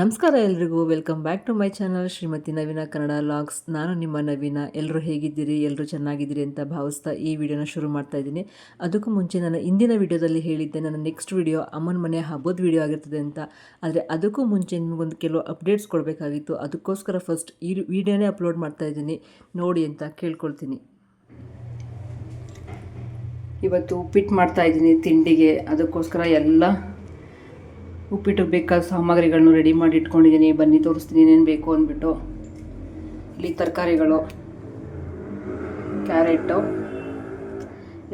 ನಮಸ್ಕಾರ ಎಲ್ರಿಗೂ. Welcome back to my channel Shrimati Naveena Kannada vlogs ನಾನು ನಿಮ್ಮ ನವೀನ. ಎಲ್ಲರೂ ಹೇಗಿದ್ದೀರಿ? ಎಲ್ಲರೂ ಚೆನ್ನಾಗಿದ್ದೀರಿ ಅಂತ ಭಾವಿಸ್ತಾ ಈ ವಿಡಿಯೋನ ಶುರು ಮಾಡ್ತಾ ಇದ್ದೀನಿ. ಅದಕ್ಕೂ ಮುಂಚೆ ನಾನು ಇಂದಿನ ವಿಡಿಯೋದಲ್ಲಿ ಹೇಳಿದ್ದೆ, ನನ್ನ ನೆಕ್ಸ್ಟ್ ವಿಡಿಯೋ ಅಮ್ಮನ ಮನೆ ಹಬ್ಬದ ವಿಡಿಯೋ ಆಗಿರ್ತದೆ ಅಂತ. ಆದರೆ ಅದಕ್ಕೂ ಮುಂಚೆ ನಿಮಗೊಂದು ಕೆಲವು ಅಪ್ಡೇಟ್ಸ್ ಕೊಡಬೇಕಾಗಿತ್ತು. ಅದಕ್ಕೋಸ್ಕರ ಫಸ್ಟ್ ಈ ವಿಡಿಯೋನೇ ಅಪ್ಲೋಡ್ ಮಾಡ್ತಾ ಇದ್ದೀನಿ. ನೋಡಿ ಅಂತ ಕೇಳ್ಕೊಳ್ತೀನಿ. ಇವತ್ತು ಉಪ್ಪಿಟ್ಟು ಮಾಡ್ತಾ ಇದ್ದೀನಿ ತಿಂಡಿಗೆ. ಅದಕ್ಕೋಸ್ಕರ ಎಲ್ಲ ಉಪ್ಪಿಟ್ಟು ಬೇಕಾದ ಸಾಮಗ್ರಿಗಳನ್ನು ರೆಡಿ ಮಾಡಿ ಇಟ್ಕೊಂಡಿದ್ದೀನಿ. ಬನ್ನಿ, ತೋರಿಸ್ತೀನಿ ಏನೇನು ಬೇಕು ಅಂದ್ಬಿಟ್ಟು. ಇಲ್ಲಿ ತರಕಾರಿಗಳು, ಕ್ಯಾರೆಟು,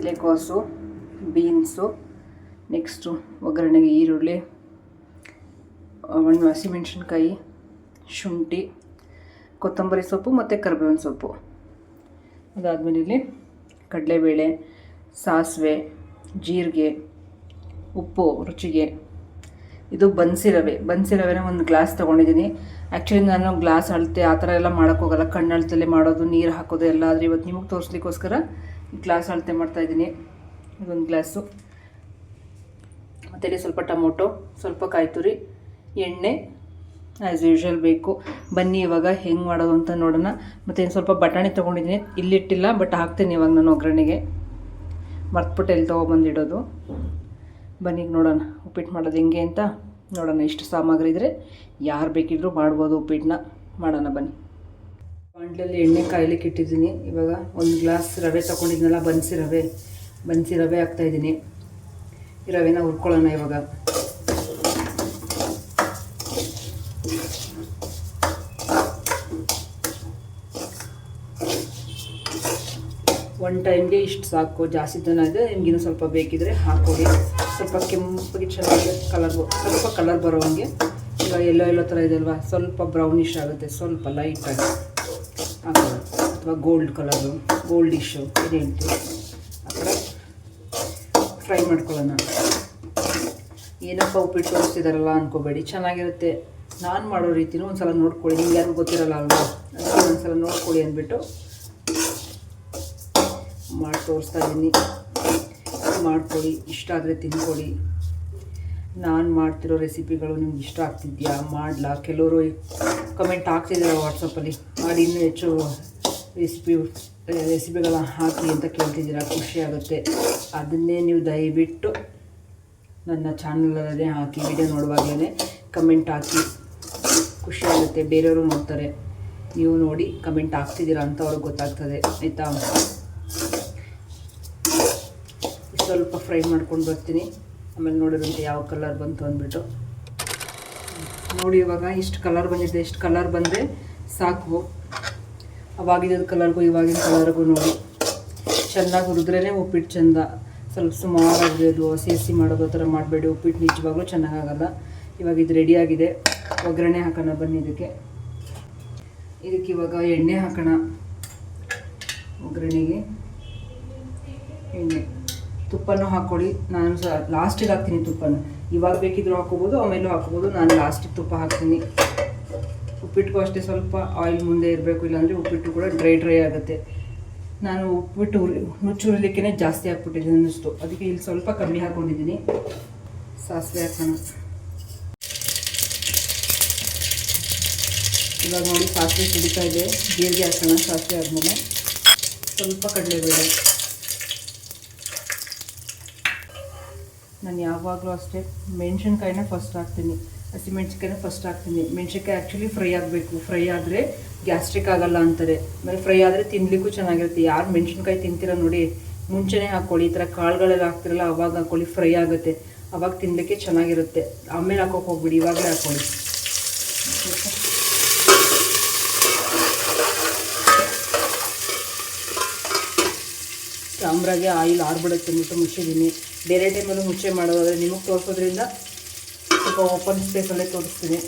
ಎಲೆಕೋಸು, ಬೀನ್ಸು, ನೆಕ್ಸ್ಟು ಒಗ್ಗರಣೆಗೆ ಈರುಳ್ಳಿ ಒಂದು ಹಸಿಮೆಣ್ಸಿನ್ಕಾಯಿ, ಶುಂಠಿ, ಕೊತ್ತಂಬರಿ ಸೊಪ್ಪು ಮತ್ತು ಕರಿಬೇವಿನ ಸೊಪ್ಪು. ಅದಾದಮೇಲೆ ಇಲ್ಲಿ ಕಡಲೆಬೇಳೆ, ಸಾಸಿವೆ, ಜೀರಿಗೆ, ಉಪ್ಪು, ರುಚಿಗೆ ಇದು ಬನ್ಸಿ ರವೆ ಬನ್ಸಿ ರವೆನ ಒಂದು ಗ್ಲಾಸ್ ತೊಗೊಂಡಿದ್ದೀನಿ. ಆ್ಯಕ್ಚುಲಿ ನಾನು ಗ್ಲಾಸ್ ಅಳತೆ ಆ ಥರ ಎಲ್ಲ ಮಾಡೋಕ್ಕೋಗಲ್ಲ ಕಣ್ಣು ಅಳತೆಲೆ ಮಾಡೋದು, ನೀರು ಹಾಕೋದು ಎಲ್ಲ ಆದರೆ ಇವತ್ತು ನಿಮಗೆ ತೋರಿಸ್ಲಿಕ್ಕೋಸ್ಕರ ಗ್ಲಾಸ್ ಅಳತೆ ಮಾಡ್ತಾಯಿದ್ದೀನಿ ಇದೊಂದು ಗ್ಲಾಸು. ಮತ್ತು ಇಲ್ಲಿ ಸ್ವಲ್ಪ ಟೊಮೊಟೊ, ಸ್ವಲ್ಪ ಕಾಯ್ತುರಿ, ಎಣ್ಣೆ ಆ್ಯಸ್ ಯೂಶ್ವಲ್ ಬೇಕು. ಬನ್ನಿ ಇವಾಗ ಹೆಂಗೆ ಮಾಡೋದು ಅಂತ ನೋಡೋಣ. ಮತ್ತು ಇನ್ನು ಸ್ವಲ್ಪ ಬಟಾಣಿ ತೊಗೊಂಡಿದ್ದೀನಿ. ಇಲ್ಲಿಟ್ಟಿಲ್ಲ ಬಟ್ ಹಾಕ್ತೀನಿ ಇವಾಗ ನಾನು ಒಗ್ಗರಣೆಗೆ. ಮರ್ತ್ಬಿಟ್ಟು ಎಲ್ಲಿ ತೊಗೊಬಂದಿಡೋದು? ಬನ್ನಿ ನೋಡೋಣ ಉಪ್ಪಿಟ್ಟು ಮಾಡೋದು ಹೆಂಗೆ ಅಂತ. ನೋಡೋಣ ಇಷ್ಟು ಸಾಮಗ್ರಿ ಇದ್ದರೆ ಯಾರು ಬೇಕಿದ್ರೂ ಮಾಡ್ಬೋದು ಉಪ್ಪಿಟ್ಟನ್ನ ಮಾಡೋಣ ಬನ್ನಿ. ಬಾಂಡ್ಲಲ್ಲಿ ಎಣ್ಣೆ ಕಾಯ್ಲಿಕ್ಕೆ ಇಟ್ಟಿದ್ದೀನಿ. ಇವಾಗ ಒಂದು ಗ್ಲಾಸ್ ರವೆ ತೊಗೊಂಡಿದ್ನಲ್ಲ, ಬನ್ಸಿ ರವೆ. ಬನ್ಸಿ ರವೆ ಹಾಕ್ತಾಯಿದ್ದೀನಿ ಈ ರವೆನ ಹುರ್ಕೊಳ್ಳೋಣ ಇವಾಗ. ಒನ್ ಟೈಮ್ಗೆ ಇಷ್ಟು ಸಾಕು, ಜಾಸ್ತಿ ಜನ ಇದೆ ನಿಮಗಿನ್ನೂ ಸ್ವಲ್ಪ ಬೇಕಿದ್ರೆ ಹಾಕೊಳ್ಳಿ ಸ್ವಲ್ಪ ಕೆಂಪಗೆ ಚೆನ್ನಾಗಿದೆ ಕಲರ್ ಸ್ವಲ್ಪ ಕಲರ್ ಬರೋ ಹಂಗೆ. ಈಗ ಎಲ್ಲೋ ಎಲ್ಲೋ ಥರ ಇದೆ ಅಲ್ವಾ? ಸ್ವಲ್ಪ ಬ್ರೌನಿಶ್ ಆಗುತ್ತೆ, ಸ್ವಲ್ಪ ಲೈಟಾಗಿ ಹಾಕೋಣ ಅಥವಾ ಗೋಲ್ಡ್ ಕಲರು ಗೋಲ್ಡಿಶು ಹೇಳ್ತೀವಿ ಆ ಥರ ಫ್ರೈ ಮಾಡ್ಕೊಳ್ಳೋಣ. ಏನಪ್ಪ ಉಪ್ಪಿಟ್ಟು ತೋರಿಸ್ತಿದಾರಲ್ಲ ಅನ್ಕೋಬೇಡಿ, ಚೆನ್ನಾಗಿರುತ್ತೆ. ನಾನು ಮಾಡೋ ರೀತಿನೂ ಒಂದು ಸಲ ನೋಡ್ಕೊಳ್ಳಿ, ನಿಮ್ಗೆ ಯಾರಿಗೂ ಗೊತ್ತಿರಲ್ಲ ಅಲ್ವಾ? ಅದಕ್ಕೆ ಒಂದು ಸಲ ನೋಡ್ಕೊಳ್ಳಿ ಅಂದ್ಬಿಟ್ಟು ಮಾಡಿ ತೋರಿಸ್ತಾ ಇದ್ದೀನಿ ಮಾಡ್ಕೊಳ್ಳಿ, ಇಷ್ಟ ಆದರೆ ತಿನ್ಕೊಳ್ಳಿ. ನಾನು ಮಾಡ್ತಿರೋ ರೆಸಿಪಿಗಳು ನಿಮ್ಗೆ ಇಷ್ಟ ಆಗ್ತಿದ್ಯಾ? ಮಾಡಲ? ಕೆಲವರು ಕಮೆಂಟ್ ಹಾಕ್ತಿದ್ದಾರೆ ವಾಟ್ಸಪ್ಪಲ್ಲಿ ಮಾಡಿ, ಇನ್ನೂ ಹೆಚ್ಚು ರೆಸಿಪಿ ರೆಸಿಪಿಗಳ ಹಾಕಿ ಅಂತ ಕೇಳ್ತಿದ್ದೀರಾ? ಖುಷಿ ಆಗುತ್ತೆ. ಅದನ್ನೇ ನೀವು ದಯವಿಟ್ಟು ನನ್ನ ಚಾನಲಲ್ಲೇ ಹಾಕಿ ವಿಡಿಯೋ ನೋಡುವಾಗಲೇ ಕಮೆಂಟ್ ಹಾಕಿ. ಖುಷಿ ಆಗುತ್ತೆ. ಬೇರೆಯವರು ನೋಡ್ತಾರೆ. ನೀವು ನೋಡಿ ಕಮೆಂಟ್ ಹಾಕ್ತಿದ್ದೀರಾ ಅಂತ ಅವ್ರಿಗೆ ಗೊತ್ತಾಗ್ತದೆ. ಆಯಿತಾ? ಸ್ವಲ್ಪ ಫ್ರೈ ಮಾಡ್ಕೊಂಡು ಬರ್ತೀನಿ. ಆಮೇಲೆ ನೋಡಿದಂತೆ ಯಾವ ಕಲರ್ ಬಂತು ಅಂದ್ಬಿಟ್ಟು. ನೋಡಿ ಇವಾಗ ಇಷ್ಟು ಕಲರ್ ಬಂದಿದೆ, ಇಷ್ಟು ಕಲರ್ ಬಂದರೆ ಸಾಕು. ಅವಾಗಿದ್ದ ಕಲರ್ಗೂ ಇವಾಗಿನ ಕಲರ್ಗೂ ನೋಡಿ. ಚೆನ್ನಾಗಿ ಹುರಿದ್ರೇ ಉಪ್ಪಿಟ್ಟು ಚೆಂದ. ಸ್ವಲ್ಪ ಸುಮಾರು ಅದು ಹಸಿ ಹಸಿ ಮಾಡೋದು ಆ ಥರ ಮಾಡಬೇಡಿ. ಉಪ್ಪಿಟ್ಟು ನಿಜವಾಗ್ಲೂ ಚೆನ್ನಾಗಾಗಲ್ಲ ಇವಾಗ ಇದು ರೆಡಿಯಾಗಿದೆ ಒಗ್ಗರಣೆ ಹಾಕೋಣ ಬನ್ನಿ ಇದಕ್ಕೆ. ಇದಕ್ಕೆ ಇವಾಗ ಎಣ್ಣೆ ಹಾಕೋಣ. ಒಗ್ಗರಣೆಗೆ. ಎಣ್ಣೆ. ತುಪ್ಪನೂ ಹಾಕ್ಕೊಳ್ಳಿ ನಾನು ಸಹ ಲಾಸ್ಟಿಗೆ ಹಾಕ್ತೀನಿ ತುಪ್ಪನ ಇವಾಗ ಬೇಕಿದ್ರು ಹಾಕೋಬೋದು ಆಮೇಲೂ ಹಾಕೋಬೋದು ನಾನು ಲಾಸ್ಟಿಗೆ ತುಪ್ಪ ಹಾಕ್ತೀನಿ. ಉಪ್ಪಿಟ್ಟಿಗೂ ಅಷ್ಟೇ ಸ್ವಲ್ಪ. ಆಯಿಲ್ ಮುಂದೆ ಇರಬೇಕು, ಇಲ್ಲಾಂದರೆ ಉಪ್ಪಿಟ್ಟು ಕೂಡ ಡ್ರೈ ಡ್ರೈ ಆಗುತ್ತೆ. ನಾನು ಉಪ್ಪಿಟ್ಟು ನುಚ್ಚುರಿಲಿಕ್ಕೆ ಜಾಸ್ತಿ ಹಾಕ್ಬಿಟ್ಟಿದ್ದೀನಿ ಅನ್ನಿಸ್ತು. ಅದಕ್ಕೆ ಇಲ್ಲಿ ಸ್ವಲ್ಪ ಕಮ್ಮಿ ಹಾಕ್ಕೊಂಡಿದ್ದೀನಿ. ಸಾಸಿವೆ ಹಾಕೋಣ. ಇವಾಗ ನೋಡಿ, ಸಾಸಿವೆ ಕುಡಿತಾ ಇದೆ. ಜೀರಿಗೆ ಹಾಕೋಣ, ಸಾಸಿವೆ ಆದಮೇಲೆ. ಸ್ವಲ್ಪ ಕಡಲೆಬೇಳೆ. ನಾನು ಯಾವಾಗಲೂ ಅಷ್ಟೇ ಮೆಣಸಿನ್ಕಾಯಿನ ಫಸ್ಟ್ ಹಾಕ್ತೀನಿ. ಹಸಿಮೆಣ್ಸಿನ್ಕಾಯಿನ ಫಸ್ಟ್ ಹಾಕ್ತೀನಿ. ಮೆಣಸಿನ್ಕಾಯಿ ಆ್ಯಕ್ಚುಲಿ ಫ್ರೈ ಆಗಬೇಕು. ಫ್ರೈ ಆದರೆ ಗ್ಯಾಸ್ಟ್ರಿಕ್ ಆಗಲ್ಲ ಅಂತಾರೆ. ಆಮೇಲೆ ಫ್ರೈ ಆದರೆ ತಿನ್ನಲಿಕ್ಕೂ ಚೆನ್ನಾಗಿರುತ್ತೆ. ಯಾರು ಮೆಣಸಿನ್ಕಾಯಿ ತಿಂತೀರ ನೋಡಿ, ಮುಂಚೆನೇ ಹಾಕ್ಕೊಳ್ಳಿ ಈ ಥರ ಕಾಳುಗಳೆಲ್ಲ ಹಾಕ್ತಿರಲ್ಲ, ಅವಾಗ ಹಾಕ್ಕೊಳ್ಳಿ ಫ್ರೈ ಆಗುತ್ತೆ. ಅವಾಗ ತಿನ್ನಲಿಕ್ಕೆ ಚೆನ್ನಾಗಿರುತ್ತೆ. ಆಮೇಲೆ ಹಾಕೋಕೆ ಹೋಗ್ಬಿಡಿ, ಇವಾಗಲೇ ಹಾಕ್ಕೊಳ್ಳಿ ಸಾಂಬ್ರಾಗೆ ಆಯಿಲ್ ಆರ್ಬಿಡುತ್ತೆ ಅಂದ್ಬಿಟ್ಟು ಮುಚ್ಚಿದ್ದೀನಿ. ಬೇರೆ ಟೈಮಲ್ಲೂ ಮುಚ್ಚೆ ಮಾಡೋದಾದರೆ ನಿಮಗೆ ತೋರಿಸೋದ್ರಿಂದ ಸ್ವಲ್ಪ ಓಪನ್ ಸ್ಪೇಸಲ್ಲೇ ತೋರಿಸ್ತೀನಿ.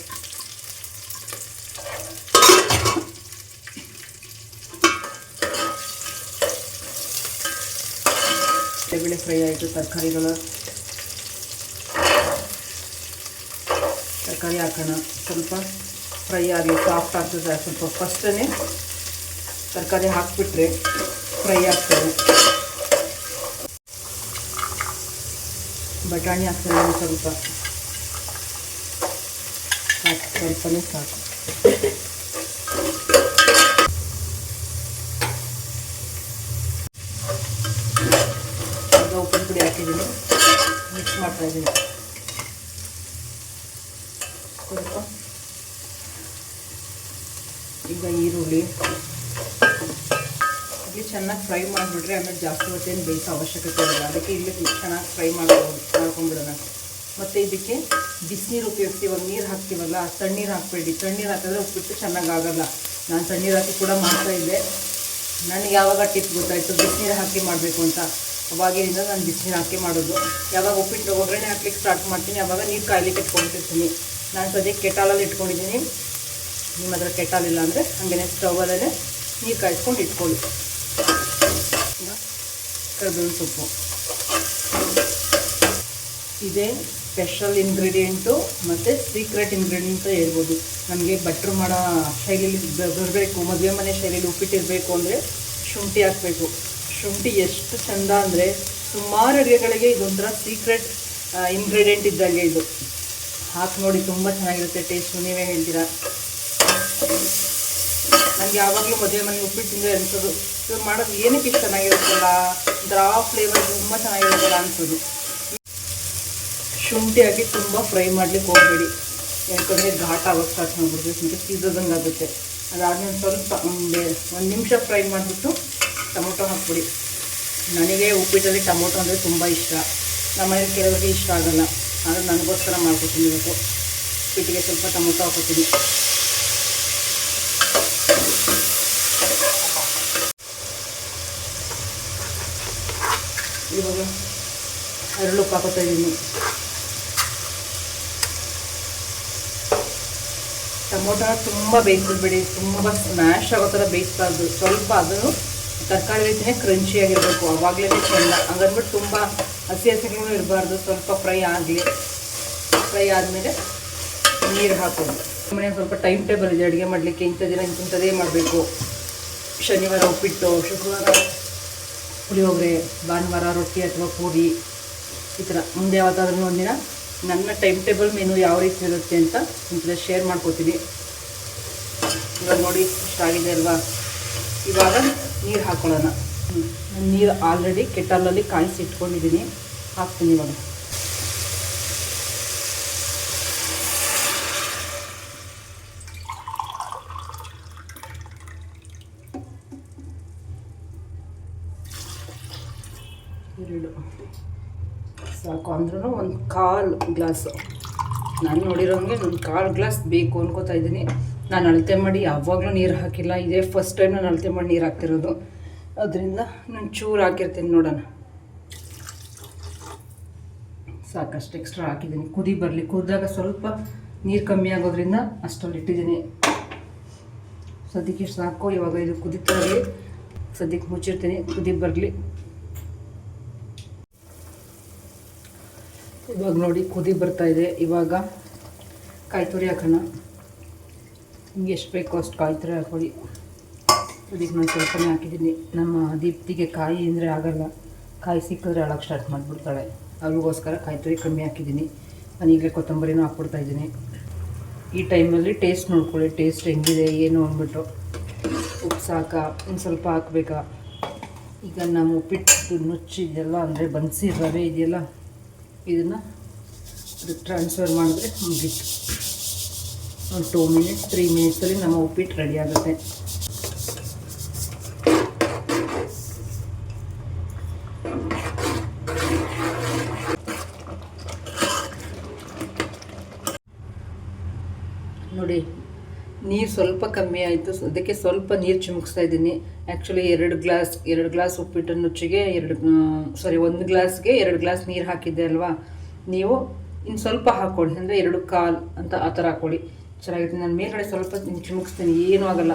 ಬೇಳೆ ಫ್ರೈ ಆಯಿತು, ತರಕಾರಿಗಳು. ತರಕಾರಿ ಹಾಕೋಣ. ಸ್ವಲ್ಪ ಫ್ರೈ ಆಗಿ ಸಾಫ್ಟ್ ಆಗ್ತದೆ, ಸ್ವಲ್ಪ ಫಸ್ಟೇ ತರಕಾರಿ ಹಾಕಿಬಿಟ್ರೆ ಫ್ರೈ ಆಗ್ತದೆ. ಬಟಾಣಿ ಹಾಕ್ತೀನಿ ಸ್ವಲ್ಪ ಸಾಕು ಸ್ವಲ್ಪನೇ ಸಾಕು ಈಗ ಉಪ್ಪಿನ ಪುಡಿ ಹಾಕಿದ್ದೀನಿ ಮಿಕ್ಸ್ ಮಾಡ್ತಾ ಇದ್ದೀನಿ ಸ್ವಲ್ಪ ಈಗ ಈರುಳ್ಳಿ ಇಲ್ಲಿ ಚೆನ್ನಾಗಿ ಫ್ರೈ ಮಾಡಿಬಿಟ್ರೆ ಆಮೇಲೆ ಜಾಸ್ತಿ ಹೊತ್ತೇನು ಬೇಯಿಸೋ ಅವಶ್ಯಕತೆ ಇಲ್ಲ. ಅದಕ್ಕೆ ಇಲ್ಲಿ ಚೆನ್ನಾಗಿ ಫ್ರೈ ಮಾಡ್ಕೊಂಡು ಮಾಡ್ಕೊಂಬಿಡೋಣ ಮತ್ತು ಇದಕ್ಕೆ ಬಿಸಿನೀರು ಒಂದು ನೀರು ಹಾಕ್ತೀವಲ್ಲ ತಣ್ಣೀರು ಹಾಕಬೇಡಿ. ತಣ್ಣೀರು ಹಾಕಿದ್ರೆ ಉಪ್ಪಿಟ್ಟು ಚೆನ್ನಾಗಿ ಆಗಲ್ಲ ನಾನು ತಣ್ಣೀರು ಹಾಕಿ ಕೂಡ ಮಾಡ್ತಾ ಇದ್ದೆ. ನನಗೆ ಯಾವಾಗ ಟಿಪ್ ಗೊತ್ತಾಯಿತು? ಬಿಸಿನೀರು ಹಾಕಿ ಮಾಡಬೇಕು ಅಂತ. ಅವಾಗಿನಿಂದ ನಾನು ಬಿಸಿನೀರು ಹಾಕಿ ಮಾಡೋದು. ಯಾವಾಗ ಉಪ್ಪಿಟ್ಟು ಒಗ್ಗರಣೆ ಹಾಕ್ಲಿಕ್ಕೆ ಸ್ಟಾರ್ಟ್ ಮಾಡ್ತೀನಿ. ಆವಾಗ ನೀರು ಕಾಯ್ಲಿಕ್ಕೆ ಇಟ್ಕೊಂಡಿರ್ತೀನಿ ನಾನು ಸದ್ಯಕ್ಕೆ ಕೆಟಾಲಲ್ಲಿ ಇಟ್ಕೊಂಡಿದ್ದೀನಿ. ನಿಮ್ಮ ಹತ್ರ ಕೆಟಾಲಿಲ್ಲ ಅಂದರೆ ಹಾಗೆಯೇ ಸ್ಟವಲ್ಲೇ ನೀರು ಕಾಯಿಸ್ಕೊಂಡು ಇಟ್ಕೊಳ್ಳಿ. ಕರ್ಬೇವಿನ ಸೊಪ್ಪು. ಇದೇ ಸ್ಪೆಷಲ್ ಇಂಗ್ರೀಡಿಯೆಂಟು ಮತ್ತು ಸೀಕ್ರೆಟ್ ಇಂಗ್ರೀಡಿಯೆಂಟ್ ಹೇಳ್ಬೋದು ನಮಗೆ ಬಟ್ರು ಮಾಡೋ ಶೈಲಿಲಿ ಬರಬೇಕು, ಮದುವೆ ಮನೆ ಶೈಲಿಲಿ ಉಪ್ಪಿಟ್ಟಿರಬೇಕು ಅಂದರೆ ಶುಂಠಿ ಹಾಕಬೇಕು. ಶುಂಠಿ ಎಷ್ಟು ಚಂದ ಅಂದರೆ ಸುಮಾರು ಅಡುಗೆಗಳಿಗೆ ಇದೊಂಥರ ಸೀಕ್ರೆಟ್ ಇಂಗ್ರೀಡಿಯೆಂಟ್ ಇದ್ದಂಗೆ ಇದು. ಹಾಕಿ ನೋಡಿ, ತುಂಬ ಚೆನ್ನಾಗಿರುತ್ತೆ ಟೇಸ್ಟು ನೀವೇ ಹೇಳ್ತೀರಾ? ನನಗೆ ಯಾವಾಗಲೂ ಮದುವೆ ಮನೆ ಉಪ್ಪಿಟ್ಟು ತಿಂದರೆ ಅನಿಸೋದು. ಇವಾಗ ಮಾಡೋದು ಏನಕ್ಕೆ ಇದು ಚೆನ್ನಾಗಿರುತ್ತಲ್ಲ, ಒಂಥರ ಫ್ಲೇವರ್ ತುಂಬ ಚೆನ್ನಾಗಿರುತ್ತಲ್ಲ ಅನಿಸೋದು. ಶುಂಠಿ ಹಾಕಿ ತುಂಬ ಫ್ರೈ ಮಾಡಲಿಕ್ಕೆ ಹೋಗಬೇಡಿ. ಯಾಕಂದರೆ ಘಾಟ್ ಆಗೋಕ್ಕೆ ಸ್ಟಾರ್ಟ್ ಮಾಡಿಬಿಡ್ತೀವಿ ಶುಂಠಿ ಆಗುತ್ತೆ. ಅದಾದ್ಮೇಲೆ ಸ್ವಲ್ಪ ಒಂದು ನಿಮಿಷ ಫ್ರೈ ಮಾಡಿಬಿಟ್ಟು ಟೊಮೊಟೊ ಹಾಕ್ಬಿಡಿ. ನನಗೆ ಉಪ್ಪಿಟ್ಟಲ್ಲಿ ಟೊಮೊಟೊ ಅಂದರೆ ತುಂಬ ಇಷ್ಟ. ನಮ್ಮನೇಲಿ ಕೆಲವರಿಗೆ ಇಷ್ಟ ಆಗೋಲ್ಲ. ಆದರೆ ನನಗೋಸ್ಕರ ಮಾಡ್ಕೊತೀನಿ ಇವತ್ತು. ಉಪ್ಪಿಟ್ಟಿಗೆ ಸ್ವಲ್ಪ ಟೊಮೊಟೊ ಹಾಕೋತೀನಿ ಇವಾಗ ಅರಳುಪ್ಪು ಹಾಕೋತಾ ಇದ್ದೀನಿ ಟೊಮೊಟೊ ತುಂಬ ಬೇಯಿಸ್ಬಿಡ್ಬೇಡಿ ತುಂಬ ಸ್ಮ್ಯಾಶ್ ಆಗೋ ಥರ ಬೇಯಿಸ್ಬಾರ್ದು. ಸ್ವಲ್ಪ ಅದನ್ನು ತರಕಾರಿ ರೀತಿಯೇ ಕ್ರಂಚಿಯಾಗಿರಬೇಕು ಆವಾಗಲೇ ಚೆಂದ ಹಂಗಂದ್ಬಿಟ್ಟು ತುಂಬ ಹಸಿ ಹಸಿಗೂ ಇರಬಾರ್ದು, ಸ್ವಲ್ಪ ಫ್ರೈ ಆಗಲಿ. ಫ್ರೈ ಆದಮೇಲೆ ನೀರು ಹಾಕೋದು. ಮನೆಯಲ್ಲಿ ಸ್ವಲ್ಪ ಟೈಮ್ ಟೇಬಲ್ ಇದೆ, ಅಡುಗೆ ಮಾಡಲಿಕ್ಕೆ ಇಂಥ ದಿನ ಇಂಥದ್ದೇ ಮಾಡಬೇಕು. ಶನಿವಾರ ಉಪ್ಪಿಟ್ಟು, ಶುಕ್ರವಾರ ಪುಳಿಯೋಗರೆ ಭಾನುವಾರ ರೊಟ್ಟಿ ಅಥವಾ ಪೂರಿ ಈ ಥರ. ಮುಂದೆ ಯಾವತ್ತಾದ್ರೂ ಒಂದಿನ ನನ್ನ ಟೈಮ್ ಟೇಬಲ್ ಮೆನು ಯಾವ ರೀತಿ ಇರುತ್ತೆ ಅಂತ ಒಂಥರ ಶೇರ್ ಮಾಡ್ಕೋತೀನಿ. ಇವಾಗ ನೋಡಿ ಇಷ್ಟಾಗಿದೆ ಅಲ್ವಾ? ಇವಾಗ ನೀರು ಹಾಕ್ಕೊಳ್ಳೋಣ ನಾನು ನೀರು ಆಲ್ರೆಡಿ ಕೆಟಲಲ್ಲಿ ಕಾಯಿಸಿ ಇಟ್ಕೊಂಡಿದ್ದೀನಿ ಹಾಕ್ತೀನಿ ಇವಾಗ. ಸಾಕು ಅಂದ್ರೂ ಒಂದು ಕಾಲು ಗ್ಲಾಸು. ನಾನು ನೋಡಿರೋಂಗೆ ಒಂದು ಕಾಲು ಗ್ಲಾಸ್ ಬೇಕು ಅನ್ಕೋತಾ ಇದ್ದೀನಿ. ನಾನು ಅಳತೆ ಮಾಡಿ ಯಾವಾಗಲೂ ನೀರು ಹಾಕಿಲ್ಲ. ಇದೇ ಫಸ್ಟ್ ಟೈಮ್ ನಾನು ಅಳತೆ ಮಾಡಿ ನೀರು ಹಾಕ್ತಿರೋದು. ಅದರಿಂದ ನಾನು ಚೂರು ಹಾಕಿರ್ತೀನಿ ನೋಡೋಣ. ಸಾಕಷ್ಟು ಎಕ್ಸ್ಟ್ರಾ ಹಾಕಿದ್ದೀನಿ. ಕುದಿ ಬರಲಿ. ಕುದಿದಾಗ ಸ್ವಲ್ಪ ನೀರು ಕಮ್ಮಿ ಆಗೋದ್ರಿಂದ ಅಷ್ಟರಲ್ಲಿ ಇಟ್ಟಿದ್ದೀನಿ. ಸದ್ಯಕ್ಕೆ ಸಾಕು. ಇವಾಗ ಇದು ಕುದಿತಾ ಇರಲಿ ಸದ್ಯಕ್ಕೆ ಮುಚ್ಚಿರ್ತೀನಿ. ಕುದಿ ಬರಲಿ. ಇವಾಗ ನೋಡಿ ಕುದಿ ಬರ್ತಾ ಇದೆ. ಇವಾಗ ಕಾಯಿ ತುರಿ ಹಾಕೋಣ. ನಿಮ್ಗೆ ಎಷ್ಟು ಬೇಕೋ ಅಷ್ಟು ಕಾಯಿ ತುರಿ ಹಾಕೊಳ್ಳಿ ಅದಕ್ಕೆ ನಾನು ಸ್ವಲ್ಪನೇ ಹಾಕಿದ್ದೀನಿ. ನಮ್ಮ ದೀಪ್ತಿಗೆ ಕಾಯಿ ಅಂದರೆ ಆಗಲ್ಲ. ಕಾಯಿ ಸಿಕ್ಕಿದ್ರೆ ಅಳಕ್ಕೆ ಸ್ಟಾರ್ಟ್ ಮಾಡಿಬಿಡ್ತಾಳೆ. ಅವ್ರಿಗೋಸ್ಕರ ಕಾಯಿ ತುರಿ ಕಮ್ಮಿ ಹಾಕಿದ್ದೀನಿ. ನಾನು ಈಗಲೇ ಕೊತ್ತಂಬರಿನೂ ಹಾಕ್ಬಿಡ್ತಾ ಇದ್ದೀನಿ. ಈ ಟೈಮಲ್ಲಿ ಟೇಸ್ಟ್ ನೋಡ್ಕೊಳ್ಳಿ. ಟೇಸ್ಟ್ ಹೆಂಗಿದೆ, ಏನು ಅಂದ್ಬಿಟ್ಟು. ಉಪ್ಪು ಸಾಕ, ಇನ್ನು ಸ್ವಲ್ಪ ಹಾಕ್ಬೇಕಾ? ಈಗ ನಮ್ಮ ಉಪ್ಪಿಟ್ಟು ನುಚ್ಚಿದೆಲ್ಲ ಅಂದರೆ ಬನ್ಸಿ ರವೆ ಇದೆಯಲ್ಲ? ಇದನ್ನು ಟ್ರಾನ್ಸ್ಫರ್ ಮಾಡಿದ್ರೆ ಮುಗೀತು. ಒಂದು ಟೂ ಮಿನಿಟ್ಸ್ ತ್ರೀ ಮಿನಿಟ್ಸಲ್ಲಿ ನಮ್ಮ ಉಪ್ಪಿಟ್ಟು ರೆಡಿ ಆಗುತ್ತೆ ನೋಡಿ ನೀರು ಸ್ವಲ್ಪ ಕಮ್ಮಿ ಆಯಿತು. ಅದಕ್ಕೆ ಸ್ವಲ್ಪ ನೀರು ಚಿಮುಕ್ಸ್ತಾ ಇದ್ದೀನಿ. ಆ್ಯಕ್ಚುಲಿ ಎರಡು ಗ್ಲಾಸ್ ಎರಡು ಗ್ಲಾಸ್ ಉಪ್ಪಿಟ್ಟು ನುಚ್ಚಿಗೆ ಎರಡು ಸಾರಿ ಒಂದು ಗ್ಲಾಸ್ಗೆ ಎರಡು ಗ್ಲಾಸ್ ನೀರು ಹಾಕಿದ್ದೆ ಅಲ್ವಾ? ನೀವು ಇನ್ನು ಸ್ವಲ್ಪ ಹಾಕ್ಕೊಳ್ಳಿ. ಅಂದರೆ ಎರಡು ಕಾಲು ಅಂತ ಆ ಥರ ಹಾಕ್ಕೊಳ್ಳಿ. ಚೆನ್ನಾಗಿರುತ್ತೆ. ನಾನು ಮೇಲ್ಗಡೆ ಸ್ವಲ್ಪ ಚಿಮುಕ್ಸ್ತೀನಿ. ಏನೂ ಆಗೋಲ್ಲ.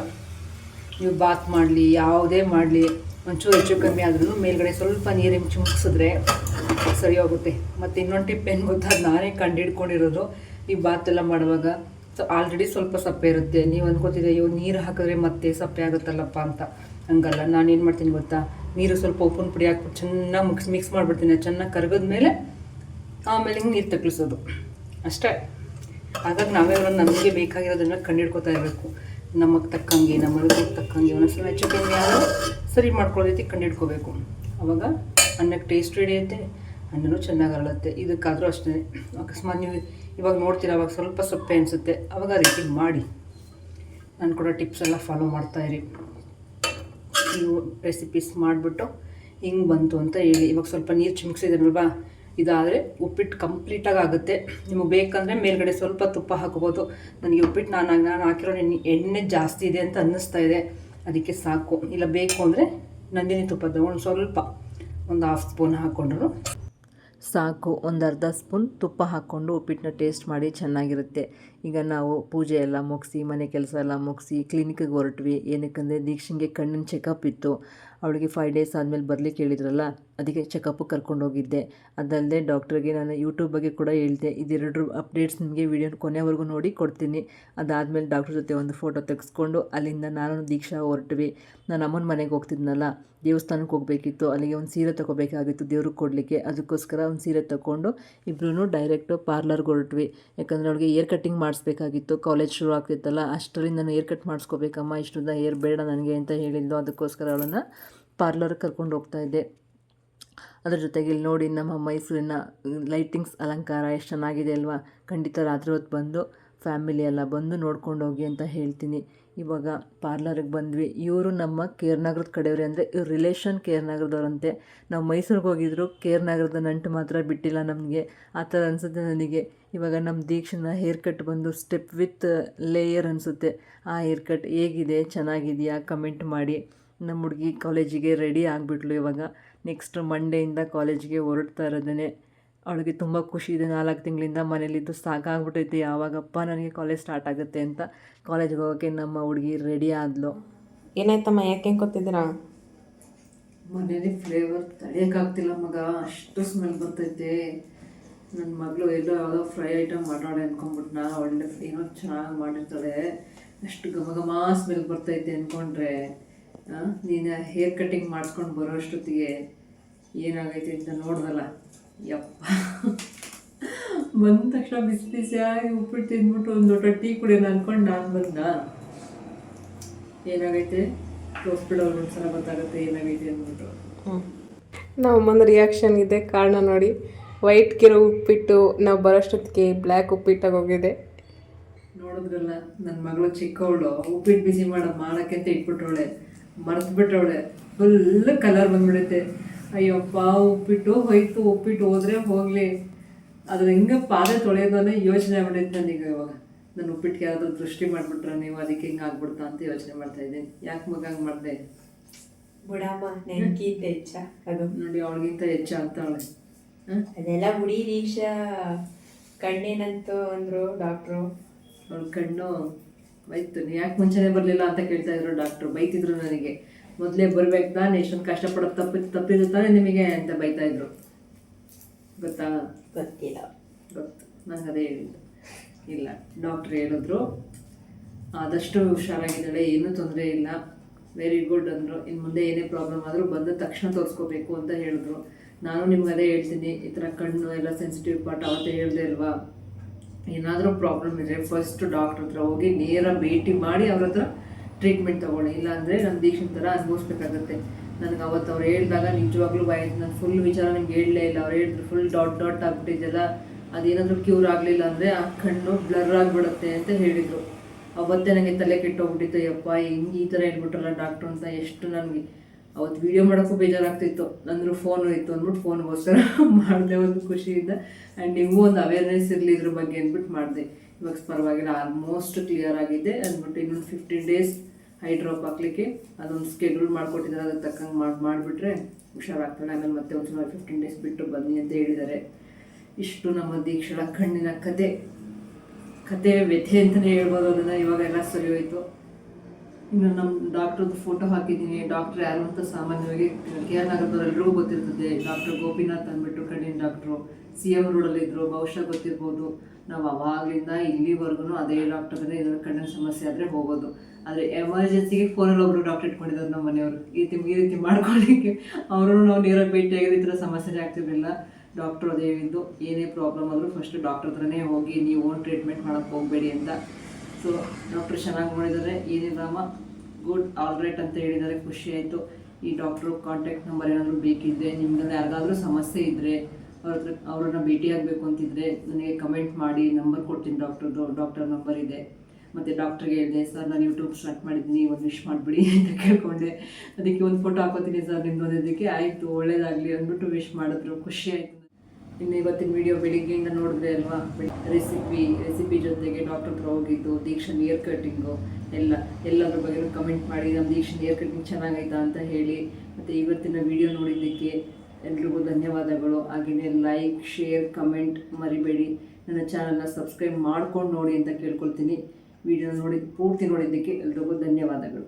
ನೀವು ಬಾತ್ ಮಾಡಲಿ, ಯಾವುದೇ ಮಾಡಲಿ. ಒಂಚೂರು ಹೆಚ್ಚು ಕಮ್ಮಿ ಆದ್ರೂ ಮೇಲ್ಗಡೆ ಸ್ವಲ್ಪ ನೀರು ಚಿಮುಕ್ಸಿದ್ರೆ ಸರಿ ಹೋಗುತ್ತೆ. ಮತ್ತು ಇನ್ನೊಂದು ಟಿಪ್ ಏನು ಗೊತ್ತಾ? ನಾನೇ ಕಂಡಿಡ್ಕೊಂಡಿರೋದು ಈ ಬಾತ್ ಎಲ್ಲ ಮಾಡುವಾಗ ಸೊ ಆಲ್ರೆಡಿ ಸ್ವಲ್ಪ ಸಪ್ಪೆ ಇರುತ್ತೆ. ನೀವು ಅನ್ಕೋತಿದ್ರೆ, ಅಯ್ಯೋ, ನೀರು ಹಾಕಿದ್ರೆ ಮತ್ತೆ ಸಪ್ಪೆ ಆಗುತ್ತಲ್ಲಪ್ಪ ಅಂತ. ಹಂಗಲ್ಲ. ನಾನು ಏನು ಮಾಡ್ತೀನಿ ಗೊತ್ತಾ? ನೀರು ಸ್ವಲ್ಪ ಉಪ್ಪಿನ ಪುಡಿ ಹಾಕ್ಬಿಟ್ಟು ಚೆನ್ನಾಗಿ ಮಿಕ್ಸ್ ಮಿಕ್ಸ್ ಮಾಡಿಬಿಡ್ತೀನಿ. ಚೆನ್ನಾಗಿ ಕರಗಿದ್ಮೇಲೆ ಆಮೇಲೆ ಹಿಂಗೆ ನೀರು ತಗ್ಲಿಸೋದು ಅಷ್ಟೇ. ಹಾಗಾಗಿ ನಾವೇ ಅವ್ರನ್ನ ನಮಗೆ ಬೇಕಾಗಿರೋದನ್ನ ಕಂಡಿಡ್ಕೊತಾ ಇರಬೇಕು. ನಮಗೆ ತಕ್ಕಂಗೆ ನಮ್ಮ ಮನಸ್ಸಿಗೆ ತಕ್ಕಂಗೆ. ಒಂದೊಂದ್ಸಲ ಹೆಚ್ಚು ಕಮ್ಮಿ ಆದರೂ ಸರಿ ಮಾಡ್ಕೊಳ್ಳೋ ರೀತಿ ಕಂಡಿಡ್ಕೋಬೇಕು. ಅವಾಗ ಅನ್ನಕ್ಕೆ ಟೇಸ್ಟ್ ಹಿಡಿಯುತ್ತೆ ಅನ್ನನೂ ಚೆನ್ನಾಗಿ ಅರಳುತ್ತೆ. ಇದಕ್ಕಾದರೂ ಅಷ್ಟೇ. ಅಕಸ್ಮಾತ್ ನೀವು ಇವಾಗ ನೋಡ್ತೀರ, ಅವಾಗ ಸ್ವಲ್ಪ ಸೊಪ್ಪೆ ಅನಿಸುತ್ತೆ. ಅವಾಗ ರೀತಿ ಮಾಡಿ. ನಾನು ಕೂಡ ಟಿಪ್ಸ್ ಎಲ್ಲ ಫಾಲೋ ಮಾಡ್ತಾಯಿರಿ ನೀವು ರೆಸಿಪೀಸ್ ಮಾಡಿಬಿಟ್ಟು ಹಿಂಗೆ ಬಂತು ಅಂತ ಹೇಳಿ. ಇವಾಗ ಸ್ವಲ್ಪ ನೀರು ಚಿಮ್ಕಿಸಿದ್ರಲ್ವಾ ಇದಾದರೆ ಉಪ್ಪಿಟ್ಟು ಕಂಪ್ಲೀಟಾಗಿ ಆಗುತ್ತೆ. ನಿಮಗೆ ಬೇಕಂದರೆ ಮೇಲ್ಗಡೆ ಸ್ವಲ್ಪ ತುಪ್ಪ ಹಾಕೋಬೋದು. ನನಗೆ ಉಪ್ಪಿಟ್ಟು ನಾನು ನಾನು ಹಾಕಿರೋ ಎಣ್ಣೆ ಎಣ್ಣೆ ಜಾಸ್ತಿ ಇದೆ ಅಂತ ಅನ್ನಿಸ್ತಾ ಇದೆ. ಅದಕ್ಕೆ ಸಾಕು. ಇಲ್ಲ ಬೇಕು ಅಂದರೆ ನಂದಿನಿ ತುಪ್ಪ ತಗೊಂಡು ಸ್ವಲ್ಪ, ಒಂದು ಹಾಫ್ ಸ್ಪೂನ್ ಹಾಕ್ಕೊಂಡ್ರು ಸಾಕು ಒಂದು ಅರ್ಧ ಸ್ಪೂನ್ ತುಪ್ಪ ಹಾಕ್ಕೊಂಡು ಉಪ್ಪಿಟ್ಟನ್ನ ಟೇಸ್ಟ್ ಮಾಡಿ ಚೆನ್ನಾಗಿರುತ್ತೆ. ಈಗ ನಾವು ಪೂಜೆ ಎಲ್ಲ ಮುಗಿಸಿ, ಮನೆ ಕೆಲಸ ಎಲ್ಲ ಮುಗಿಸಿ ಕ್ಲಿನಿಕ್ಗೆ ಹೊರಟ್ವಿ. ಏನಕ್ಕಂದರೆ ದೀಕ್ಷಿಂಗೆ ಕಣ್ಣಿನ ಚೆಕಪ್ ಇತ್ತು. ಅವಳಿಗೆ ಫೈವ್ ಡೇಸ್ ಆದಮೇಲೆ ಬರಲಿಕ್ಕೆ ಹೇಳಿದ್ರಲ್ಲ, ಅದಕ್ಕೆ ಚೆಕಪ್ಪಿಗೆ ಕರ್ಕೊಂಡು ಹೋಗಿದ್ದೆ ಅದಲ್ಲದೆ ಡಾಕ್ಟ್ರಿಗೆ ನಾನು ಯೂಟ್ಯೂಬ್ ಬಗ್ಗೆ ಕೂಡ ಹೇಳ್ದೆ. ಇದೆರಡರ ಅಪ್ಡೇಟ್ಸ್ ನಿಮಗೆ ವಿಡಿಯೋ ಕೊನೆವರೆಗೂ ನೋಡಿ ಕೊಡ್ತೀನಿ. ಅದಾದಮೇಲೆ ಡಾಕ್ಟ್ರ್ ಜೊತೆ ಒಂದು ಫೋಟೋ ತೆಗೆಸ್ಕೊಂಡು ಅಲ್ಲಿಂದ ನಾನು ದೀಕ್ಷಾ ಹೊರಟ್ವಿ. ನಾನು ಅಮ್ಮನ ಮನೆಗೆ ಹೋಗ್ತಿದ್ನಲ್ಲ, ದೇವಸ್ಥಾನಕ್ಕೆ ಹೋಗಬೇಕಿತ್ತು. ಅಲ್ಲಿಗೆ ಒಂದು ಸೀರೆ ತೊಗೋಬೇಕಾಗಿತ್ತು ದೇವ್ರಿಗೆ ಕೊಡಲಿಕ್ಕೆ. ಅದಕ್ಕೋಸ್ಕರ ಒಂದು ಸೀರೆ ತಗೊಂಡು ಇಬ್ಬರೂ ಡೈರೆಕ್ಟು ಪಾರ್ಲರ್ಗೆ ಹೊರಟ್ವಿ. ಯಾಕಂದರೆ ಅವಳಿಗೆ ಏರ್ ಕಟ್ಟಿಂಗ್ ಮಾಡಿಸ್ಬೇಕಾಗಿತ್ತು. ಕಾಲೇಜ್ ಶುರು ಆಗ್ತಿತ್ತಲ್ಲ ಅಷ್ಟರಲ್ಲಿ ನಾನು ಏರ್ ಕಟ್ ಮಾಡಿಸ್ಕೋಬೇಕಮ್ಮ, ಇಷ್ಟುದ ಏರ್ ಬೇಡ ನನಗೆ ಅಂತ ಹೇಳಿದ್ದು ಅದಕ್ಕೋಸ್ಕರ ಅವಳನ್ನು ಪಾರ್ಲರ್ಗೆ ಕರ್ಕೊಂಡು ಹೋಗ್ತಾ ಇದ್ದೆ. ಅದ್ರ ಜೊತೆಗೆ ಇಲ್ಲಿ ನೋಡಿ ನಮ್ಮ ಮೈಸೂರಿನ ಲೈಟಿಂಗ್ಸ್ ಅಲಂಕಾರ ಎಷ್ಟು ಚೆನ್ನಾಗಿದೆ ಅಲ್ವಾ? ಖಂಡಿತ ರಾತ್ರಿ ಹೊತ್ತು ಬಂದು ಫ್ಯಾಮಿಲಿ ಎಲ್ಲ ಬಂದು ನೋಡ್ಕೊಂಡು ಹೋಗಿ ಅಂತ ಹೇಳ್ತೀನಿ. ಇವಾಗ ಪಾರ್ಲರಿಗೆ ಬಂದ್ವಿ. ಇವರು ನಮ್ಮ ಕೇರ್ ನಗರದ ಕಡೆಯವ್ರೆ ಅಂದರೆ ಇವ್ರ ರಿಲೇಷನ್ ಕೇರ್ ನಗರದವ್ರಂತೆ. ನಾವು ಮೈಸೂರಿಗೆ ಹೋಗಿದ್ರು ಕೇರ್ ನಗರದ ನಂಟು ಮಾತ್ರ ಬಿಟ್ಟಿಲ್ಲ ನಮಗೆ. ಆ ಥರ ಅನಿಸುತ್ತೆ ನನಗೆ. ಇವಾಗ ನಮ್ಮ ದೀಕ್ಷನ ಹೇರ್ ಕಟ್ ಬಂದು ಸ್ಟೆಪ್ ವಿತ್ ಲೇಯರ್ ಅನಿಸುತ್ತೆ. ಆ ಹೇರ್ ಕಟ್ ಹೇಗಿದೆ? ಚೆನ್ನಾಗಿದೆಯಾ? ಕಮೆಂಟ್ ಮಾಡಿ. ನಮ್ಮ ಹುಡುಗಿ ಕಾಲೇಜಿಗೆ ರೆಡಿ ಆಗಿಬಿಟ್ಲು ಇವಾಗ. ನೆಕ್ಸ್ಟ್ ಮಂಡೆಯಿಂದ ಕಾಲೇಜಿಗೆ ಹೊರಡ್ತಾ ಇರೋದೇ ಅವಳಿಗೆ ತುಂಬ ಖುಷಿ ಇದೆ. ನಾಲ್ಕು ತಿಂಗಳಿಂದ ಮನೇಲಿದ್ದು ಸಾಕಾಗ್ಬಿಟ್ಟೈತೆ ಯಾವಾಗಪ್ಪ ನನಗೆ ಕಾಲೇಜ್ ಸ್ಟಾರ್ಟ್ ಆಗುತ್ತೆ ಅಂತ ಕಾಲೇಜ್ಗೆ ಹೋಗೋಕ್ಕೆ ನಮ್ಮ ಹುಡುಗಿ ರೆಡಿ ಆದ್ಲು. ಏನಾಯ್ತಮ್ಮ? ಯಾಕೆ ಗೊತ್ತಿದ್ದೀರಾ? ಮನೇಲಿ ಫ್ಲೇವರ್ ತಡೆಯೋಕ್ಕಾಗ್ತಿಲ್ಲ ಮಗ. ಅಷ್ಟು ಸ್ಮೆಲ್ ಬರ್ತೈತೆ. ನನ್ನ ಮಗಳು ಎಲ್ಲೋ ಯಾವುದೋ ಫ್ರೈ ಐಟಮ್ ಮಾಡೋಣ ಅಂದ್ಕೊಂಡ್ಬಿಟ್ನ ಒಳ್ಳೆ ಏನೋ ಚೆನ್ನಾಗಿ ಮಾಡಿರ್ತಾಳೆ. ಅಷ್ಟು ಘಮ ಘಮ ಸ್ಮೆಲ್ ಬರ್ತೈತೆ ಅಂದ್ಕೊಂಡ್ರೆ ನೀನು ಹೇರ್ ಕಟ್ಟಿಂಗ್ ಮಾಡ್ಕೊಂಡು ಬರೋ ಅಷ್ಟೊತ್ತಿಗೆ ಏನಾಗೈತೆ ಅಂತ ನೋಡ್ದಲ್ಲ. ಯಪ್ಪ. ಬಂದ ತಕ್ಷಣ ಬಿಸಿ ಬಿಸಿಯಾಗಿ ಉಪ್ಪಿಟ್ಟು ತಿಂದ್ಬಿಟ್ಟು ಒಂದು ಲೋಟ ಟೀ ಕುಡಿಯೋಣ ಅಂದ್ಕೊಂಡು ನಾನು ಬಂದ ಏನಾಗೈತೆ? ತೋರಿಸ್ಬಿಡೋ ಒಂದ್ಸಲ ಗೊತ್ತಾಗುತ್ತೆ ಏನಾಗೈತೆ ಅಂದ್ಬಿಟ್ಟು. ನಾವು ಅಮ್ಮನ ರಿಯಾಕ್ಷನ್ ಇದೆ ಕಾರಣ ನೋಡಿ. ವೈಟ್ ಕಿರೋ ಉಪ್ಪಿಟ್ಟು ನಾವು ಬರೋಷ್ಟೊತ್ತಿಗೆ ಬ್ಲ್ಯಾಕ್ ಉಪ್ಪಿಟ್ಟಾಗಿ ಹೋಗಿದೆ. ನೋಡಿದ್ರಲ್ಲ ನನ್ನ ಮಗಳು ಚಿಕ್ಕವಳು ಉಪ್ಪಿಟ್ಟು ಬಿಸಿ ಮಾಡೋ ಮಾಡೋಕ್ಕೆ ಅಂತ ಇಟ್ಬಿಟ್ಟವಳೆ ಮರೆತ್ಬಿಟ್ಟವಳೆ. ಫುಲ್ ಕಲರ್ ಬಂದ್ಬಿಡುತ್ತೆ ಅಯ್ಯಪ್ಪ ಉಪ್ಪಿಟ್ಟು ಹೋಯ್ತು ಉಪ್ಪಿಟ್ಟು ಹೋದ್ರೆ ಹೋಗಲಿ. ಅದು ಹೆಂಗೆ ಪಾದೆ ತೊಳೆಯೋದು ಅನ್ನೋ ಯೋಚನೆ ಮಾಡಿದ್ದೆ ನನಗೆ ಇವಾಗ. ನನ್ನ ಉಪ್ಪಿಟ್ಟಿಗೆ ಯಾರಾದರೂ ದೃಷ್ಟಿ ಮಾಡಿಬಿಟ್ರೆ ನೀವು ಅದಕ್ಕೆ ಹಿಂಗೆ ಆಗ್ಬಿಡ್ತಾ ಅಂತ ಯೋಚನೆ ಮಾಡ್ತಾ ಇದ್ದೀನಿ. ಯಾಕೆ ಮಗ ಹಂಗೆ ಮಾಡಿದೆ? ಬಿಡಮ್ಮ ನೆನ್ಕಿಂತ ಹೆಚ್ಚ. ಅದು. ನೋಡಿ ಅವಳಿಗಿಂತ ಹೆಚ್ಚ ಅಂತ ಅವಳೆ ಅದೆಲ್ಲ ಬುಡಿ ರೀಕ್ಷಾ ಕಣ್ಣೇನಂತು ಅಂದರು ಡಾಕ್ಟ್ರು. ಅವ್ಳ ಕಣ್ಣು ಬೈತು ನೀ ಯಾಕೆ ಮುಂಚೆನೆ ಬರಲಿಲ್ಲ ಅಂತ ಕೇಳ್ತಾ ಇದ್ರು ಡಾಕ್ಟ್ರು ಬೈತಿದ್ರು ನನಗೆ. ಮೊದಲೇ ಬರ್ಬೇಕು ತಾನೆ ಇಷ್ಟೊಂದು ಕಷ್ಟಪಡೋದು ತಪ್ಪಿ ತಪ್ಪಿದ್ರು ತಾನೆ ನಿಮಗೆ ಅಂತ ಬೈತಾ ಇದ್ರು. ಗೊತ್ತಾ? ಗೊತ್ತಿಲ್ಲ. ಗೊತ್ತು. ನಂಗೆ ಅದೇ ಹೇಳಿದ್ದು. ಇಲ್ಲ ಡಾಕ್ಟ್ರ್ ಹೇಳಿದ್ರು. ಆದಷ್ಟು ಹುಷಾರಾಗಿದ್ದಾಳೆ ಏನೂ ತೊಂದರೆ ಇಲ್ಲ. ವೆರಿ ಗುಡ್ ಅಂದರು. ಇನ್ನು ಮುಂದೆ ಏನೇ ಪ್ರಾಬ್ಲಮ್ ಆದರೂ ಬಂದ ತಕ್ಷಣ ತೋರಿಸ್ಕೋಬೇಕು ಅಂತ ಹೇಳಿದ್ರು. ನಾನು ನಿಮ್ಗೆ ಅದೇ ಹೇಳ್ತೀನಿ ಈ ಥರ ಕಣ್ಣು ಎಲ್ಲ ಸೆನ್ಸಿಟಿವ್ ಪಾರ್ಟ್ ಅವತ್ತೇ ಹೇಳಿದೆ ಅಲ್ವಾ? ಏನಾದರೂ ಪ್ರಾಬ್ಲಮ್ ಇದ್ದರೆ ಫಸ್ಟ್ ಡಾಕ್ಟ್ರ್ ಹತ್ರ ಹೋಗಿ ನೇರ ಭೇಟಿ ಮಾಡಿ ಅವ್ರ ಹತ್ರ ಟ್ರೀಟ್ಮೆಂಟ್ ತೊಗೊಳ್ಳಿ. ಇಲ್ಲಾಂದರೆ ನಮ್ಮ ದೀಕ್ಷಿನ ಥರ ಅನುಭವಿಸ್ಬೇಕಾಗತ್ತೆ ನನಗೆ ಅವತ್ತು ಅವ್ರು ಹೇಳಿದಾಗ ನಿಜವಾಗ್ಲೂ ಭಯ ನಾನು ಫುಲ್ ವಿಚಾರ ನಿಮ್ಗೆ ಹೇಳಲೇ ಇಲ್ಲ. ಅವ್ರು ಹೇಳಿದ್ರು ಫುಲ್ ಡಾಟ್ ಡಾಟ್ ಆಗ್ಬಿಟ್ಟಿದ್ದೆಲ್ಲ ಅದೇನಾದರೂ ಕ್ಯೂರ್ ಆಗಲಿಲ್ಲ ಅಂದರೆ ಆ ಕಣ್ಣು ಬ್ಲರ್ ಆಗಿಬಿಡುತ್ತೆ ಅಂತ ಹೇಳಿದರು. ಅವತ್ತೇ ನನಗೆ ತಲೆ ಕೆಟ್ಟೋಗ್ಬಿಟ್ಟಿತ್ತು. ಯಪ್ಪ, ಹಿಂಗೆ ಈ ಥರ ಹೇಳ್ಬಿಟ್ರಲ್ಲ ಡಾಕ್ಟ್ರು ಅಂತ ಎಷ್ಟು ನನಗೆ. ಅವತ್ತು ವೀಡಿಯೋ ಮಾಡೋಕ್ಕೂ ಬೇಜಾರಾಗ್ತಿತ್ತು. ನಂದ್ರು ಫೋನು ಇತ್ತು ಅಂದ್ಬಿಟ್ಟು ಫೋನ್ಗೋಸ್ಕರ ಮಾಡಿದೆ ಒಂದು ಖುಷಿಯಿಂದ. ಆ್ಯಂಡ್ ನಿಮಗೂ ಒಂದು ಅವೇರ್ನೆಸ್ ಇರಲಿ ಇದ್ರ ಬಗ್ಗೆ ಅಂದ್ಬಿಟ್ಟು ಮಾಡಿದೆ. ಇವಾಗ ಪರವಾಗಿಲ್ಲ ಆಲ್ಮೋಸ್ಟ್ ಕ್ಲಿಯರ್ ಆಗಿದೆ ಅಂದ್ಬಿಟ್ಟು ಇನ್ನೊಂದು ಫಿಫ್ಟೀನ್ ಡೇಸ್ ಹೈ ಡ್ರಾಪ್ ಹಾಕ್ಲಿಕ್ಕೆ ಅದೊಂದು ಸ್ಕೆಡ್ಯೂಲ್ ಮಾಡಿಕೊಟ್ಟಿದ್ದಾರೆ ಅದಕ್ಕೆ ತಕ್ಕಂಗೆ ಮಾಡಿ, ಮಾಡಿಬಿಟ್ರೆ ಹುಷಾರಾಗ್ತಾಳೆ ಆಮೇಲೆ ಮತ್ತೆ ಒಂದು ಸುಮಾರು ಫಿಫ್ಟೀನ್ ಡೇಸ್ ಬಿಟ್ಟು ಬನ್ನಿ ಅಂತ ಹೇಳಿದ್ದಾರೆ ಇಷ್ಟು ನಮ್ಮ ದೀಕ್ಷಳ ಕಣ್ಣಿನ ಕತೆ. ಕತೆ ವ್ಯಥೆ ಅಂತಲೇ ಹೇಳ್ಬೋದು ಅದನ್ನು ಇವಾಗೆಲ್ಲ ಸರಿ ಹೋಯ್ತು. ಇನ್ನು ನಮ್ಮ ಡಾಕ್ಟ್ರದ್ದು ಫೋಟೋ ಹಾಕಿದ್ದೀನಿ. ಡಾಕ್ಟ್ರ್ ಯಾರು ಅಂತ ಸಾಮಾನ್ಯವಾಗಿ ಕೆ ಆರ್ ನಗರದವರೆಲ್ಲರಿಗೂ ಗೊತ್ತಿರ್ತದೆ. ಡಾಕ್ಟರ್ ಗೋಪಿನಾಥ್ ಅಂದ್ಬಿಟ್ಟು ಕಣ್ಣಿನ ಡಾಕ್ಟ್ರು. ಸಿ ಎಂ ರೋಡಲ್ಲಿ ಇದ್ರು, ಬಹುಶಃ ಗೊತ್ತಿರ್ಬೋದು. ನಾವು ಅವಾಗಲಿಂದ ಇಲ್ಲಿವರೆಗೂ ಅದೇ ಡಾಕ್ಟರ್ನೇ ಇದ್ರ ಕಣ್ಣಿನ ಸಮಸ್ಯೆ ಆದರೆ ಹೋಗೋದು. ಆದರೆ ಎಮರ್ಜೆನ್ಸಿಗೆ ಫೋನಲ್ಲಿ ಒಬ್ಬರು ಡಾಕ್ಟರ್ ಇಟ್ಕೊಂಡಿದ್ದಾರೆ ನಮ್ಮ ಮನೆಯವರು. ಈ ರೀತಿ ಈ ರೀತಿ ಮಾಡ್ಕೊಳ್ಳಿಕ್ಕೆ ಅವರು ನಾವು ನೇರಾಗಿ ಭೇಟಿಯಾಗಿರೋ ಈ ಥರ ಸಮಸ್ಯೆನೇ ಆಗ್ತಿರಲಿಲ್ಲ. ಡಾಕ್ಟ್ರು ಅದೇ ಹೇಳಿದ್ದು, ಏನೇ ಪ್ರಾಬ್ಲಮ್ ಆದರೂ ಫಸ್ಟ್ ಡಾಕ್ಟರ್ ಹತ್ರನೇ ಹೋಗಿ ನೀವು ಓನ್ ಟ್ರೀಟ್ಮೆಂಟ್ ಮಾಡೋಕ್ಕೆ ಹೋಗಬೇಡಿ ಅಂತ ಸೊ, ಡಾಕ್ಟ್ರು ಚೆನ್ನಾಗಿ ನೋಡಿದ್ದಾರೆ ಏನಿಲ್ಲಮ್ಮ ಗುಡ್, ಆಲ್ ರೈಟ್ ಅಂತ ಹೇಳಿದ್ದಾರೆ. ಖುಷಿ ಆಯಿತು. ಈ ಡಾಕ್ಟ್ರು ಕಾಂಟ್ಯಾಕ್ಟ್ ನಂಬರ್ ಏನಾದರೂ ಬೇಕಿದ್ದರೆ ನಿಮ್ಮಲ್ಲಿ ಯಾರಿಗಾದರೂ ಸಮಸ್ಯೆ ಇದ್ದರೆ ಅವ್ರ ಹತ್ರ ಅವ್ರನ್ನ ಭೇಟಿಯಾಗಬೇಕು ಅಂತಿದ್ದರೆ ನನಗೆ ಕಮೆಂಟ್ ಮಾಡಿ, ನಂಬರ್ ಕೊಡ್ತೀನಿ ಡಾಕ್ಟ್ರದ್ದು, ಡಾಕ್ಟರ್ ನಂಬರ್ ಇದೆ. ಮತ್ತು ಡಾಕ್ಟ್ರಿಗೆ ಹೇಳಿದೆ, ಸರ್, ನಾನು ಯೂಟ್ಯೂಬ್ ಸ್ಟಾರ್ಟ್ ಮಾಡಿದ್ದೀನಿ ಒಂದು ವಿಶ್ ಮಾಡಿಬಿಡಿ ಅಂತ ಕೇಳ್ಕೊಂಡೆ. ಅದಕ್ಕೆ ಒಂದು ಫೋಟೋ ಹಾಕೋತೀನಿ ಸರ್ ನಿಮ್ಮದೊಂದಿದ್ದಕ್ಕೆ ಆಯಿತು, ಒಳ್ಳೇದಾಗಲಿ ಅಂದ್ಬಿಟ್ಟು ವಿಶ್ ಮಾಡಿದ್ರು. ಖುಷಿ ಆಯಿತು. ಇನ್ನು ಇವತ್ತಿನ ವಿಡಿಯೋ ಬೆಳಿಗ್ಗೆಯಿಂದ ನೋಡಿದ್ರೆ ಅಲ್ವಾ? ರೆಸಿಪಿ ರೆಸಿಪಿ ಜೊತೆಗೆ ಡಾಕ್ಟರ್ ಹತ್ರ ಹೋಗಿದ್ದು ದೀಕ್ಷನ್ ಇಯರ್ ಕಟ್ಟಿಂಗು ಎಲ್ಲ, ಎಲ್ಲದ್ರ ಬಗ್ಗೆ ಕಮೆಂಟ್ ಮಾಡಿ ನಮ್ಮ ದೀಕ್ಷನ್ ಏರ್ ಕಟ್ಟಿಂಗ್ ಚೆನ್ನಾಗೈತಾ ಅಂತ ಹೇಳಿ, ಮತ್ತು ಇವತ್ತಿನ ವಿಡಿಯೋ ನೋಡಿದ್ದಕ್ಕೆ ಎಲ್ರಿಗೂ ಧನ್ಯವಾದಗಳು. ಹಾಗೆಯೇ ಲೈಕ್ ಶೇರ್ ಕಮೆಂಟ್ ಮರಿಬೇಡಿ. ನನ್ನ ಚಾನಲ್ನ ಸಬ್ಸ್ಕ್ರೈಬ್ ಮಾಡ್ಕೊಂಡು ನೋಡಿ ಅಂತ ಕೇಳ್ಕೊಳ್ತೀನಿ. ವಿಡಿಯೋ ನೋಡಿ, ಪೂರ್ತಿ ನೋಡಿದ್ದಕ್ಕೆ ಎಲ್ರಿಗೂ ಧನ್ಯವಾದಗಳು.